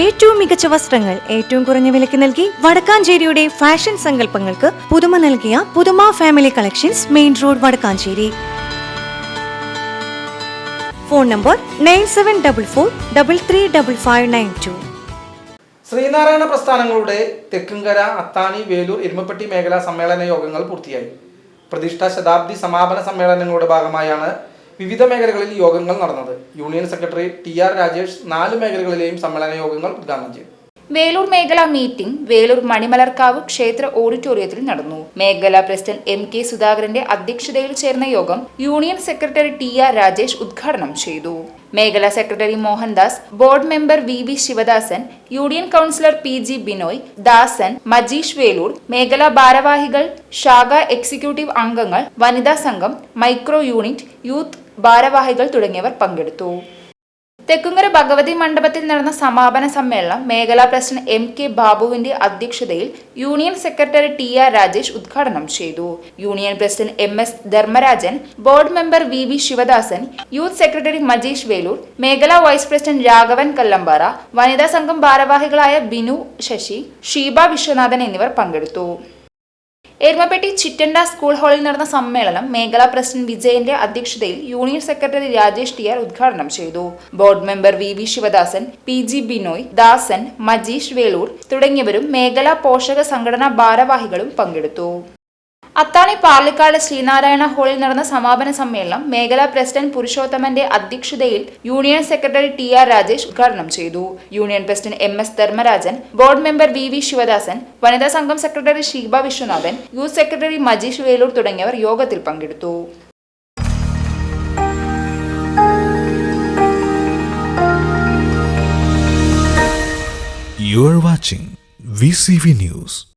ഏറ്റവും മികച്ച വസ്ത്രങ്ങൾ ഏറ്റവും കുറഞ്ഞ വിലയ്ക്ക് നൽകി വടക്കാഞ്ചേരിയുടെ ഫാഷൻ സങ്കല്പങ്ങൾക്ക് പുതുമ നൽകിയ പുതുമ family collections main road Vadakkanchery. Phone number nine seven double four double three double five nine two Sreenarayana പ്രസ്ഥാനങ്ങളുടെ തെക്കുംകര അത്താണി വേലൂർ ഇരുമപ്പെട്ടി മേഖലാ സമ്മേളന യോഗങ്ങൾ പൂർത്തിയായി. പ്രതിഷ്ഠ ശതാബ്ദി സമാപന സമ്മേളനങ്ങളുടെ ഭാഗമായാണ് വിവിധ മേഖലകളിൽ യോഗങ്ങൾ നടന്നത്. Union secretary T R Rajesh നാല് മേഖലകളിലെയും സമ്മേളന യോഗങ്ങൾ ഉദ്ഘാടനം ചെയ്തു. വേലൂർ മേഖല മീറ്റിംഗ് വേലൂർ മണിമലർക്കാവ് ക്ഷേത്ര ഓഡിറ്റോറിയത്തിൽ നടന്നു. മേഖലാ പ്രസിഡന്റ് എം കെ സുധാകരന്റെ അധ്യക്ഷതയിൽ ചേർന്ന യോഗം union secretary T R Rajesh ഉദ്ഘാടനം ചെയ്തു. മേഖലാ secretary Mohandas board member V V Sivadasan union councillor P G Binoy Dasan Majeesh Veloor മേഖലാ ഭാരവാഹികൾ ശാഖ എക്സിക്യൂട്ടീവ് അംഗങ്ങൾ വനിതാ സംഘം മൈക്രോ യൂണിറ്റ് യൂത്ത് ഭാരവാഹികൾ തുടങ്ങിയവർ പങ്കെടുത്തു. തെക്കുങ്ങര ഭഗവതി മണ്ഡപത്തിൽ നടന്ന സമാപന സമ്മേളനം മേഖലാ പ്രസിഡന്റ് എം കെ ബാബുവിന്റെ അധ്യക്ഷതയിൽ union secretary T R Rajesh ഉദ്ഘാടനം ചെയ്തു. Union president M S Dharmarajan board member V V Sivadasan youth secretary Majeesh Veloor മേഖലാ വൈസ് പ്രസിഡന്റ് രാഘവൻ കല്ലമ്പാറ വനിതാ സംഘം ഭാരവാഹികളായ ബിനു ശശി ഷീബ വിശ്വനാഥൻ എന്നിവർ പങ്കെടുത്തു. എരുമപ്പെട്ടി ചിറ്റണ്ട സ്കൂൾ ഹാളിൽ നടന്ന സമ്മേളനം മേഖലാ പ്രസിഡന്റ് വിജയന്റെ അധ്യക്ഷതയിൽ union secretary Rajesh T R ഉദ്ഘാടനം ചെയ്തു. Board member V V Sivadasan P G Binoy Dasan Majeesh Veloor തുടങ്ങിയവരും മേഖലാ പോഷക സംഘടനാ ഭാരവാഹികളും പങ്കെടുത്തു. അത്താണി പാർലിക്കാട് ശ്രീനാരായണ ഹാളിൽ നടന്ന സമാപന സമ്മേളനം മേഖലാ പ്രസിഡന്റ് പുരുഷോത്തമന്റെ അധ്യക്ഷതയിൽ union secretary T R Rajesh ഉദ്ഘാടനം ചെയ്തു union president M S Dharmarajan board member V V Sivadasan വനിതാ സംഘം secretary Sheeba Viswanathan youth secretary Majeesh Veloor തുടങ്ങിയവർ യോഗത്തിൽ പങ്കെടുത്തു You watching VCV News.